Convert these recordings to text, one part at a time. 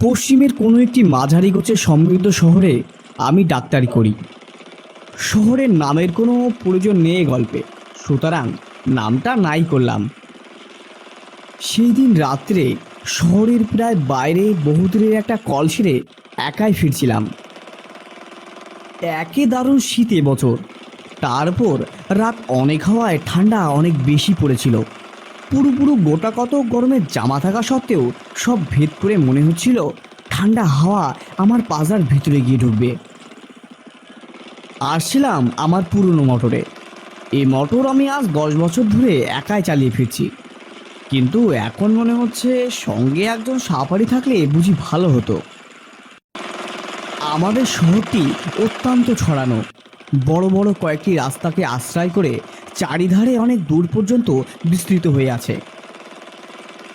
পশ্চিমের কোনো একটি মাঝারি গোছের সমৃদ্ধ শহরে আমি ডাক্তারি করি। শহরের নামের কোনো প্রয়োজন নেই গল্পে। সুতরাং নামটা নাই করলাম। সেই দিন রাত্রে শহরের প্রায় বাইরে বহুদূরের একটা কল ছেড়ে একাই ফিরছিলাম। একে দারুণ শীত বছর। তারপর রাত অনেক হওয়ায় ঠান্ডা অনেক বেশি পড়েছিল। পুরো পুরো গোটা কত গরমের জামা থাকা সত্ত্বেও সব ভেদ করে মনে হচ্ছিল, ঠান্ডা হাওয়া আমার পাজার ভিতরে গিয়ে ঢুকবে। আসছিলাম আমার পুরনো মোটরে। এই মোটর আমি আজ দশ বছর ধরে একাই চালিয়ে ফিরছি। কিন্তু এখন মনে হচ্ছে সঙ্গে একজন সাপারি থাকলে বুঝি ভালো হতো। আমাদের শহরটি অত্যন্ত ছড়ানো। বড় বড় কয়েকটি রাস্তাকে আশ্রয় করে চারিধারে অনেক দূর পর্যন্ত বিস্তৃত হয়ে আছে।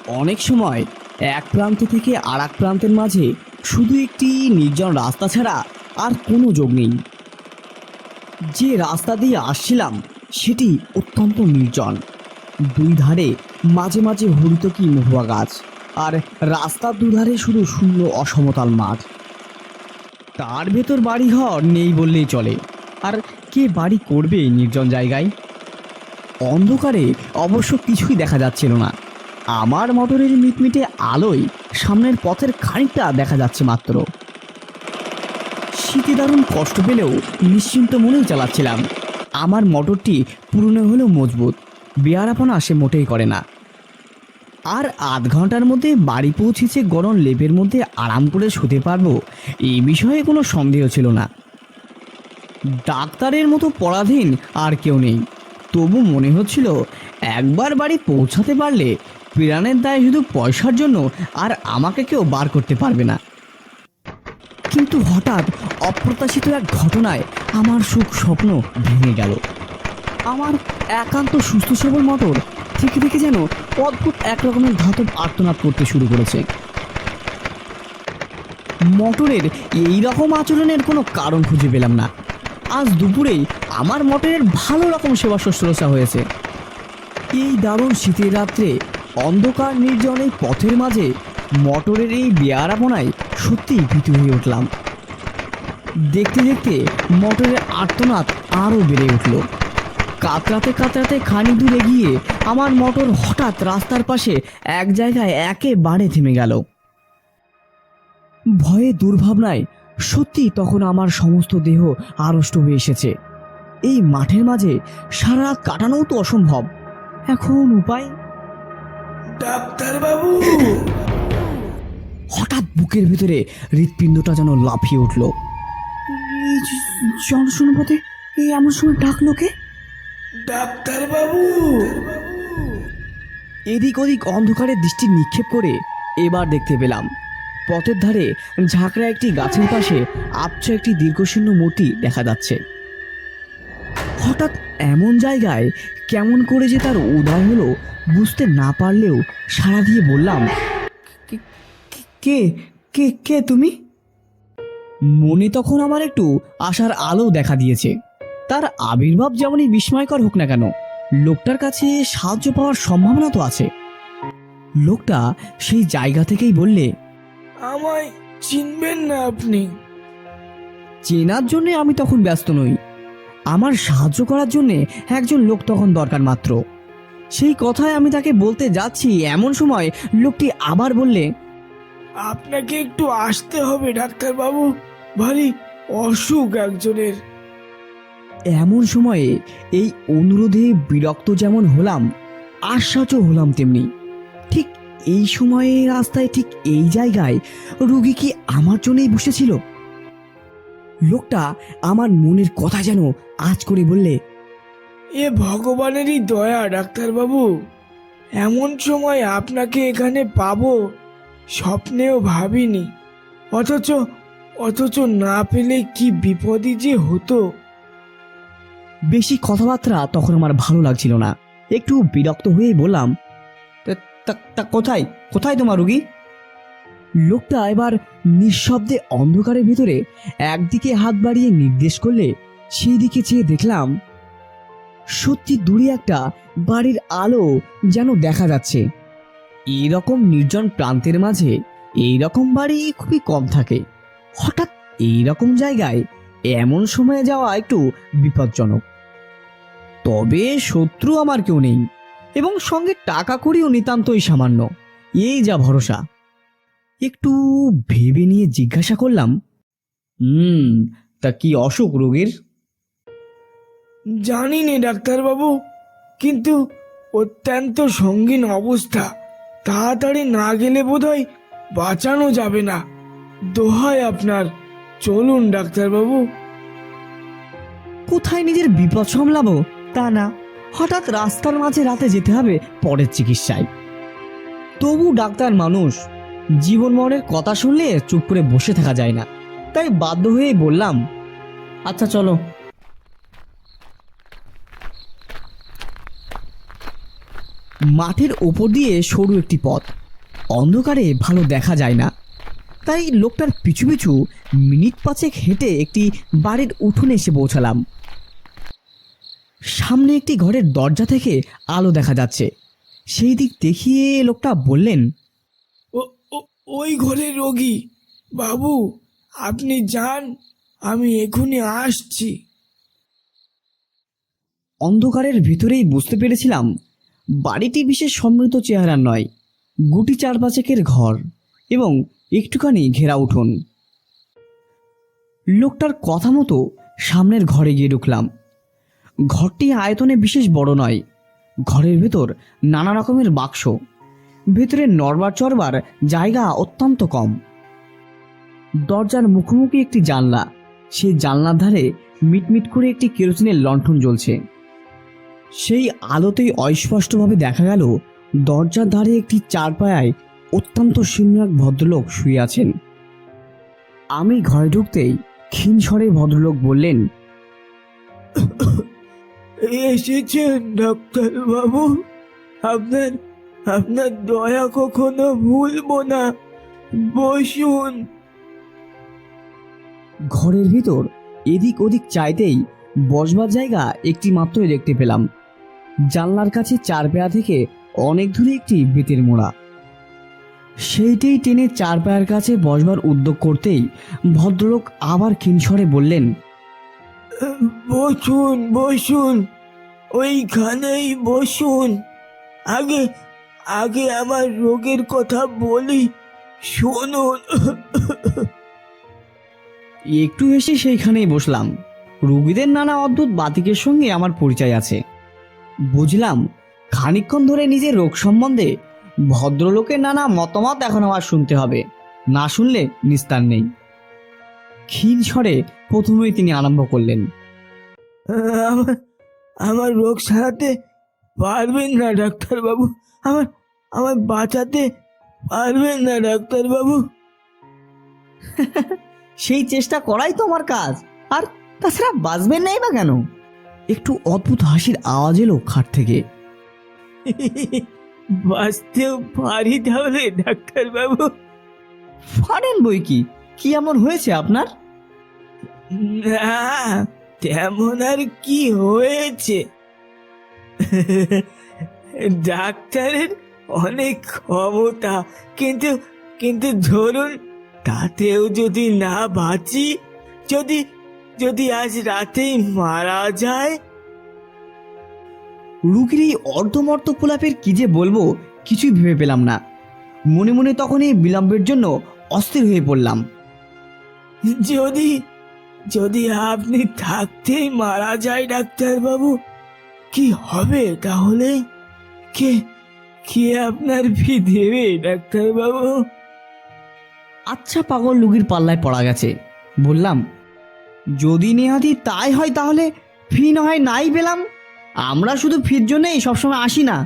অনেক সময় এক প্রান্ত থেকে আর এক প্রান্তের মাঝে শুধু একটি নির্জন রাস্তা ছাড়া আর কোনো যোগ নেই। যে রাস্তা দিয়ে আসছিলাম, সেটি অত্যন্ত নির্জন। দুই ধারে মাঝে মাঝে হরিত কি মহুয়া গাছ, আর রাস্তার দুধারে শুধু শূন্য অসমতল মাঠ। তার ভেতর বাড়িঘর নেই বললেই চলে। আর কে বাড়ি করবে এই নির্জন জায়গায়? অন্ধকারে অবশ্য কিছুই দেখা যাচ্ছিল না। আমার মোটরের মিটমিটে আলোয় সামনের পথের খানিকটা দেখা যাচ্ছে মাত্র। শীতে দারুণ কষ্ট পেলেও নিশ্চিন্ত মনেই চালাচ্ছিলাম। আমার মোটরটি পুরনো হলেও মজবুত, বেয়ারাপনা সে মোটেই করে না। আর আধ ঘণ্টার মধ্যে বাড়ি পৌঁছেছে গরম লেপের মধ্যে আরাম করে শুতে পারব এই বিষয়ে কোনো সন্দেহ ছিল না। ডাক্তারের মতো পরাধীন আর কেউ নেই। তবু মনে হচ্ছিল, একবার বাড়ি পৌঁছাতে পারলে প্রাণের দায় শুধু পয়সার জন্য আর আমাকে কেউ বার করতে পারবে না। কিন্তু হঠাৎ অপ্রত্যাশিত এক ঘটনায় আমার সুখ স্বপ্ন ভেঙে গেল। আমার একান্ত সুস্থ সবল মোটর থেকে থেকে যেন অদ্ভুত এক রকমের ধাতব আর্তনাদ করতে শুরু করেছে। মটরের এই রকম আচরণের কোনো কারণ খুঁজে পেলাম না। আজ দুপুরেই আমার মোটরের ভালো রকম সেবা শুশ্রূষা হয়েছে। এই দারুণ শীতের রাত্রে অন্ধকার নির্জন পথের মাঝে মটরের এই বেয়ারাপনায় সত্যিই ভীতু হয়ে উঠলাম। দেখতে দেখতে মটরের আর্তনাদ আরও বেড়ে উঠল। কাতরাতে কাতরাতে খানি দূরে গিয়ে আমার মটর হঠাৎ রাস্তার পাশে এক জায়গায় একেবারে থেমে গেল। ভয়ে দুর্ভাবনায় সত্যি তখন আমার সমস্ত দেহ আড়ষ্ট হয়ে এসেছে। এই মাঠের মাঝে সারা রাত কাটানোও তো অসম্ভব। এখন উপায়? ডাক্তার বাবু হঠাৎ বুকের ভিতরে হৃৎপিণ্ডটা যেন লাফিয়ে উঠল। জনশূন্যপথে এই এমন সময় ডাকলো কে? ডাক্তার বাবু এদিক ওদিক অন্ধকারে দৃষ্টি নিক্ষেপ করে এবার দেখতে পেলাম। পথের ধারে ঝাঁকড়া একটি গাছের পাশে আবছা একটি দীর্ঘশীর্ণ মূর্তি দেখা যাচ্ছে। হঠাৎ এমন জায়গায় কেমন করে যে তার উদয় হলো বুঝতে না পারলেও সাড়া দিয়ে বললাম "কে- কে- কে কে কে তুমি? মনে তখন আমার একটু আশার আলো দেখা দিয়েছে। তার আবির্ভাব যেমনই বিস্ময়কর হোক না কেন, লোকটার কাছে সাহায্য পাওয়ার সম্ভাবনা তো আছে। লোকটা সেই জায়গা থেকেই বললে আমায় চিনবেন না আপনি। চেনার জন্যে আমি তখন ব্যস্ত নই। আমার সাহায্য করার জন্যে একজন লোক তখন দরকার মাত্র। সেই কথায় আমি তাকে বলতে যাচ্ছি এমন সময় লোকটি আবার বললে আপনাকে একটু আসতে হবে ডাক্তার বাবু ভারী অসুখ একজনের। এমন সময়ে এই অনুরোধে বিরক্ত যেমন হলাম আশ্বাসও হলাম তেমনি। ঠিক এই সময়ে রাস্তায় ঠিক এই জায়গায় রুগী কি আমার জন্যই বসেছিল? লোকটা আমার মনের কথা যেন আজ করে বললে এ ভগবানেরই দয়া ডাক্তার বাবু এমন সময় আপনাকে এখানে পাবো স্বপ্নেও ভাবিনি। অথচ অথচ না পেলে কি বিপদই যে হতো? বেশি কথাবার্তা তখন আমার ভালো লাগছিল না। একটু বিরক্ত হয়ে বললাম "তা- তা- কোথায়? কোথায় তোমার রুগী? লোকটা এবার নিঃশব্দে অন্ধকারের ভিতরে একদিকে হাত বাড়িয়ে নির্দেশ করলে সেই দিকে চেয়ে দেখলাম সত্যি দূরে একটা বাড়ির আলো যেন দেখা যাচ্ছে। এরকম নির্জন প্রান্তের মাঝে এই রকম বাড়ি খুবই কম থাকে। হঠাৎ এই রকম জায়গায় এমন সময়ে যাওয়া একটু বিপজ্জনক। তবে শত্রু আমার কেউ নেই। এবং সঙ্গে টাকা করিও নিতান্তই সামান্য। এই যা ভরসা। একটু ভেবে নিয়ে জিজ্ঞাসা করলাম হুম তা কি অসুখ রোগীর? জানি নে ডাক্তারবাবু কিন্তু অত্যন্ত সঙ্গীন অবস্থা। তাড়াতাড়ি না গেলে বোধহয় বাঁচানো যাবে না। দোহায় আপনার। চলুন ডাক্তারবাবু। কোথায় নিজের বিপদ সামলাবো? তা না। হঠাৎ রাস্তার মাঝে রাতে যেতে হবে পরের চিকিৎসায়। তবু ডাক্তার মানুষ, জীবন মরণের কথা শুনলে চুপ করে বসে থাকা যায় না। তাই বাধ্য হয়ে বললাম আচ্ছা চলো। মাঠের ওপর দিয়ে সরু একটি পথ। অন্ধকারে ভালো দেখা যায় না। তাই লোকটার পিছু পিছু মিনিট পাঁচেক হেঁটে একটি বাড়ির উঠোনে এসে পৌঁছালাম। সামনে একটি ঘরের দরজা থেকে আলো দেখা যাচ্ছে। সেই দিক দেখিয়ে লোকটা বললেন ওই ঘরের রোগী। বাবু আপনি যান আমি এখনই আসছি। অন্ধকারের ভিতরেই বুঝতে পেরেছিলাম বাড়িটি বিশেষ সমৃদ্ধ চেহারা নয় গুটি চার পাঁচেকের ঘর এবং একটুখানি ঘেরা উঠোন। লোকটার কথা মতো সামনের ঘরে গিয়ে ঢুকলাম। ঘরটি আয়তনে বিশেষ বড় নয়। ঘরের ভেতর নানা রকমের বাক্স। ভেতরে নড়বার চড়বার জায়গা অত্যন্ত কম। দরজার মুখোমুখি একটি জানলা। সেই জানলার ধারে মিটমিট করে একটি কেরোসিনের লণ্ঠন জ্বলছে। সেই আলোতেই অস্পষ্টভাবে দেখা গেল, দরজার ধারে একটি চারপায়ায় অত্যন্ত শূন্য এক ভদ্রলোক শুয়ে আছেন। আমি ঘরে ঢুকতেই ক্ষীণ স্বরে ভদ্রলোক বললেন এসেছেন, ডাক্তার বাবু। আপনার আপনার দয়া কখনো ভুলবো না। বসুন। ঘরের ভিতর এদিক ওদিক চাইতেই বসবার জায়গা একটি মাত্রই দেখতে পেলাম। জানলার কাছে চার পেয়া থেকে অনেক দূরে একটি বেতের মোড়া। সেইটাই টেনে চার পায়ের কাছে বসবার উদ্যোগ করতেই ভদ্রলোক আবার ক্ষীণস্বরে বললেন বসুন বসুন, ওইখানেই বসুন। আগে আগে আমার রোগের কথা বলি, শুনুন। একটু এসে সেইখানেই বসলাম। রুগীদের নানা অদ্ভুত বাতিকের সঙ্গে আমার পরিচয় আছে। বুঝলাম, খানিকক্ষণ ধরে নিজের রোগ সম্বন্ধে ভদ্রলোকের নানা মতামত এখন আমার শুনতে হবে। না শুনলে নিস্তার নেই। ক্ষীণ স্বরে প্রথমেই তিনি আরম্ভ করলেন। আমার আমার রোগ সারাতে পারবেন না ডাক্তারবাবু। আমার আমার বাঁচাতে পারবেন না ডাক্তারবাবু। সেই চেষ্টা করাই তো আমার কাজ। আর তাছাড়া বাঁচবেন নাই বা কেন? একটু অদ্ভুত হাসির আওয়াজ এলো খাট থেকে। বাঁচতেও পারি তাহলে ডাক্তারবাবু। ফারেন বই কি? কি এমন হয়েছে আপনার? না তেমন আর কি হয়েছে? ডাক্তারের অনেক ক্ষমতা কিন্তু কিন্তু ধরুন তাতেও যদি না বাঁচি যদি যদি আজ রাতেই মারা যায়? রুগীর এই অর্ধমর্ত পোলাপের কি যে বলব কিছুই ভেবে পেলাম না। মনে মনে তখন এই বিলম্বের জন্য অস্থির হয়ে পড়লাম। যদি যদি আপনি থাকতেই মারা যায় ডাক্তারবাবু কি হবে তাহলে? কে কে আপনার ফি দেবে ডাক্তারবাবু? আচ্ছা পাগল লুগির পাল্লায় পড়া গেছে। বললাম যদি নেহাতি তাই হয় তাহলে ফি না হয় নাই পেলাম। আমরা শুধু ফির জন্যই সবসময় আসি না।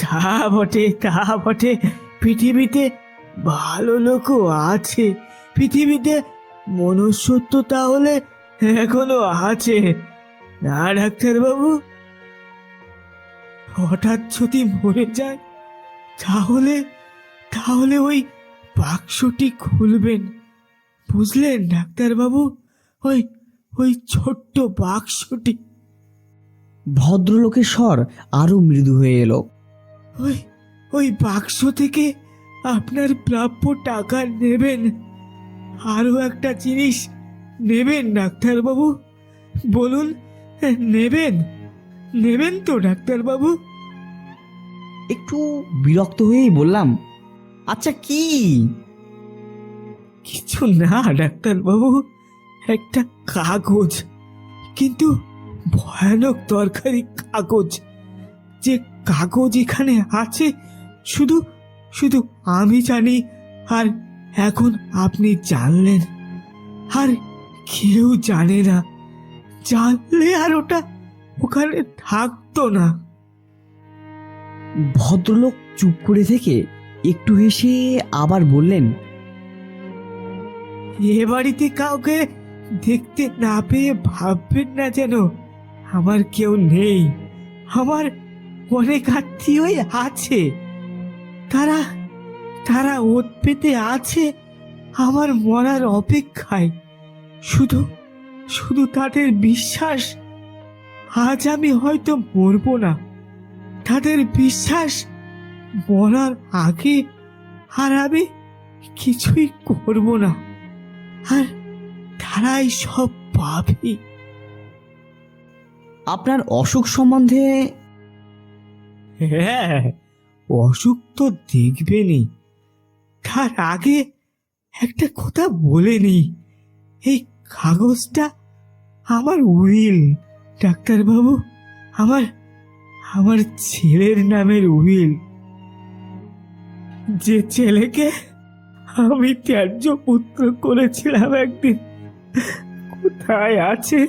তা বটে তা বটে। পৃথিবীতে ভালো লোকও আছে। পৃথিবীতে মনুষ্যত্ব তাহলে এখনও আছে। না ডাক্তারবাবু? হঠাৎ যদি মরে যায় তাহলে তাহলে ওই বাক্সটি খুলবেন। বুঝলেন ডাক্তারবাবু? ওই ওই ছোট্ট বাক্সটি। ভদ্রলোকের স্বর আরও মৃদু হয়ে এলো। ওই ওই বাক্স থেকে আপনার প্রাপ্য টাকা নেবেন। আরও একটা জিনিস নেবেন ডাক্তারবাবু। বলুন নেবেন নেবেন তো ডাক্তারবাবু। একটু বিরক্ত হয়েই বললাম আচ্ছা কি? কিছু না ডাক্তারবাবু একটা কাগজ কিন্তু ভয়ানক দরকারি কাগজ। যে কাগজ এখানে আছে শুধু শুধু আমি জানি আর এখন আপনি জানলেন। আর কেউ জানে না। জানলে আর ওটা ওখানে থাকতো না। ভদ্রলোক চুপ করে থেকে একটু হেসে আবার বললেন এ বাড়িতে কাউকে দেখতে না পেয়ে ভাববেন না যেন। আমার কেউ নেই। আমার অনেক আত্মীয়ই আছে। তারা তারা ওত পেতে আছে আমার মরার অপেক্ষায়। শুধু শুধু তাদের বিশ্বাস আজ আমি হয়তো মরবো না। তাদের বিশ্বাস মরার আগে আর আমি কিছুই করব না। আর তারাই সব পাবে। আপনার অসুখ সম্বন্ধে হ্যাঁ অসুখ তো দেখবেনই। তার আগে একটা কথা বলে নি এই কাগজটা আমার উইল, ডাক্তারবাবু। আমার আমার ছেলের নামের উইল। যে ছেলেকে আমি ত্যায্য পুত্র করেছিলাম একদিন, কোথায় আছে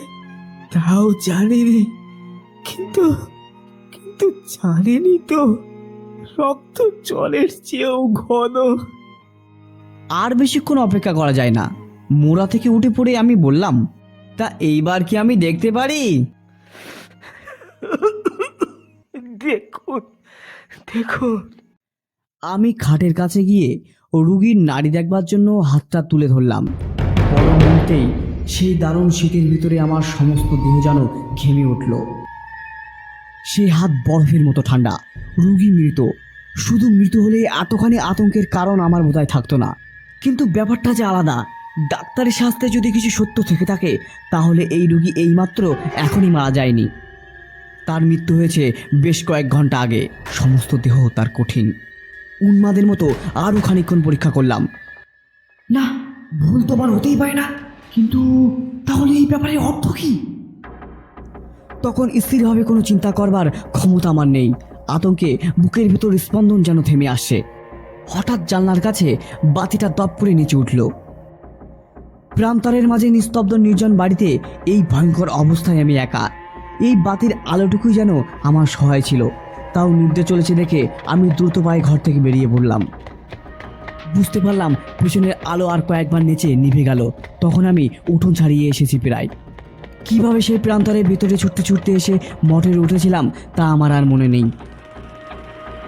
তাও জানিনি। কিন্তু কিন্তু জানেনি তো, রক্ত জলের চেয়েও ঘন। আর বেশিক্ষণ অপেক্ষা করা যায় না। মোড়া থেকে উঠে পড়ে আমি বললাম তা এইবার কি আমি দেখতে পারি? দেখুন দেখুন। আমি খাটের কাছে গিয়ে রুগীর নাড়ি দেখবার জন্য হাতটা তুলে ধরলাম। পর মুহূর্তেই সেই দারুণ শীতের ভিতরে আমার সমস্ত দেহ যেন ঘেমে উঠল। সেই হাত বরফের মতো ঠান্ডা রুগী মৃত। শুধু মৃত হলে এতখানি আতঙ্কের কারণ আমার বোধহয় থাকতো না। কিন্তু ব্যাপারটা যে আলাদা। ডাক্তারি শাস্ত্রে যদি কিছু সত্য থেকে থাকে, তাহলে এই রুগী এইমাত্র এখনই মারা যায়নি। তার মৃত্যু হয়েছে বেশ কয়েক ঘণ্টা আগে। সমস্ত দেহ তার কঠিন। উন্মাদের মতো আরও খানিকক্ষণ পরীক্ষা করলাম। না, ভুল তো আমার হতেই পারে না। কিন্তু তাহলে এই ব্যাপারে অর্থ কি? তখন স্থিরভাবে কোনো চিন্তা করবার ক্ষমতা আমার নেই। আতঙ্কে বুকের ভিতর স্পন্দন যেন থেমে আসছে। হঠাৎ জানলার কাছে বাতিটা দপ করে নিচে উঠল। প্রান্তরের মাঝে নিস্তব্ধ নির্জন বাড়িতে এই ভয়ঙ্কর অবস্থায় আমি একা। এই বাতির আলোটুকুই যেন আমার সহায় ছিল। তাও নির্দে চলেছে দেখে আমি দ্রুত পায়ে ঘর থেকে বেরিয়ে পড়লাম। বুঝতে পারলাম পিছনের আলো আর কয়েকবার নেচে নিভে গেল। তখন আমি উঠোন ছাড়িয়ে এসেছি প্রায়। কীভাবে সেই প্রান্তরের ভিতরে ছুটতে ছুটতে এসে মোটরে উঠেছিলাম তা আমার আর মনে নেই।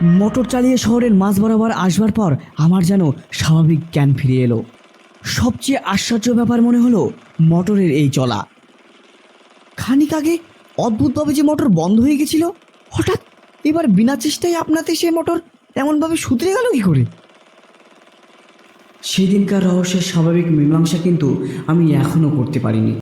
মোটর চালিয়ে শহরের মাঝ বরাবর আসবার পর আমার যেন স্বাভাবিক জ্ঞান ফিরে এলো। সবচেয়ে আশ্চর্য ব্যাপার মনে হলো মোটরের এই চলা। খানিক আগে অদ্ভুতভাবে যে মোটর বন্ধ হয়ে গেছিল, হঠাৎ এবার বিনা চেষ্টায় আপনাতে সে মোটর এমনভাবে শুধরে গেল কি করে? সেদিনকার রহস্যের স্বাভাবিক মীমাংসা কিন্তু আমি এখনও করতে পারিনি।